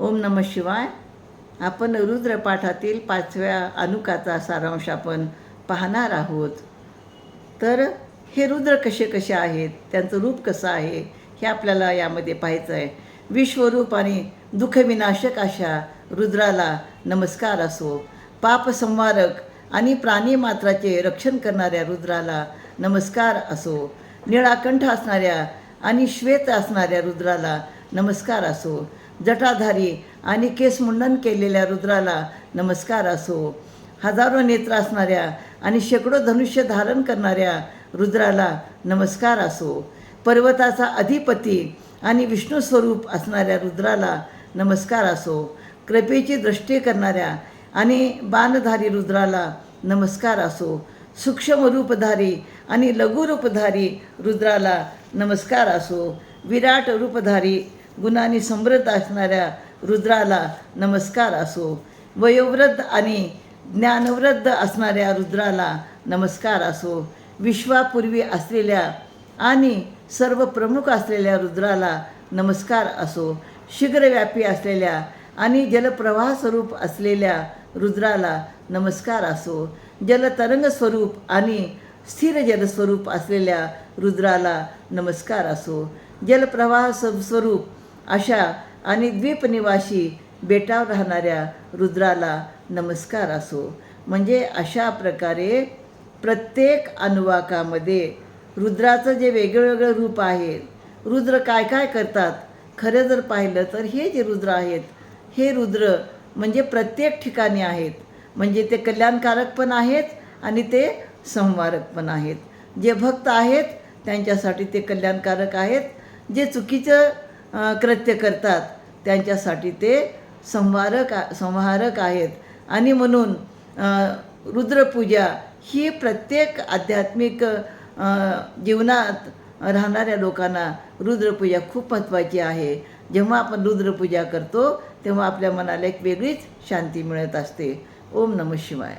ओम नम शिवाय. आपण रुद्रपाठातील पाचव्या अनुकाचा सारांश आपण पाहणार आहोत. तर हे रुद्र कसे कसे आहेत? त्यांचं रूप कसं आहे? हे आपल्याला यामध्ये पाहायचं आहे विश्वरूप आणि दुःखविनाशक अशा रुद्राला नमस्कार असो. पाप संवारक आणि प्राणीमात्राचे रक्षण करणाऱ्या रुद्राला नमस्कार असो. निळाकंठ असणाऱ्या आणि श्वेत असणाऱ्या रुद्राला नमस्कार असो. जटाधारी आणि केसमुंडन केलेल्या रुद्राला नमस्कार असो. हजारो नेत्र असणाऱ्या आणि शेकडो धनुष्य धारण करणाऱ्या रुद्राला नमस्कार असो. पर्वताचा अधिपती आणि विष्णू स्वरूप असणाऱ्या रुद्राला नमस्कार असो. कृपेची दृष्टी करणाऱ्या आणि बाणधारी रुद्राला नमस्कार असो. सूक्ष्म रूपधारी आणि लघुरूपधारी रुद्राला नमस्कार असो. विराट रूपधारी गुणांनी समृद्ध असणाऱ्या रुद्राला नमस्कार असो. वयोवृद्ध आणि ज्ञानवृद्ध असणाऱ्या रुद्राला नमस्कार असो. विश्वापूर्वी असलेल्या आणि सर्व प्रमुख असलेल्या रुद्राला नमस्कार असो. शीघ्रव्यापी असलेल्या आणि जलप्रवाह स्वरूप असलेल्या रुद्राला नमस्कार असो. जलतरंग स्वरूप आणि स्थिर जलस्वरूप असलेल्या रुद्राला नमस्कार असो. जलप्रवाह स्व- स्वरूप अशा आणि द्वीपनिवासी बेटावर राहणाऱ्या रुद्राला नमस्कार असो. म्हणजे अशा प्रकारे प्रत्येक अनुवाकामध्ये रुद्राचं जे वेगवेगळं रूप आहे रुद्र काय काय करतात खरं जर पाहिलं तर हे जे रुद्र आहेत हे रुद्र म्हणजे प्रत्येक ठिकाणी आहेत. म्हणजे ते कल्याणकारक पण आहेत आणि ते संवारक पण आहेत. जे भक्त आहेत त्यांच्यासाठी ते कल्याणकारक आहेत. जे चुकीचं कृत्य करतात. त्यांच्यासाठी ते संवारक संहारक आहेत. आणि म्हणून रुद्रपूजा ही प्रत्येक आध्यात्मिक जीवनात राहणाऱ्या लोकांना रुद्रपूजा खूप महत्त्वाची आहे. जेव्हा आपण रुद्रपूजा करतो तेव्हा आपल्या मनाला एक वेगळीच शांती मिळत असते. ओम नम शिवाय.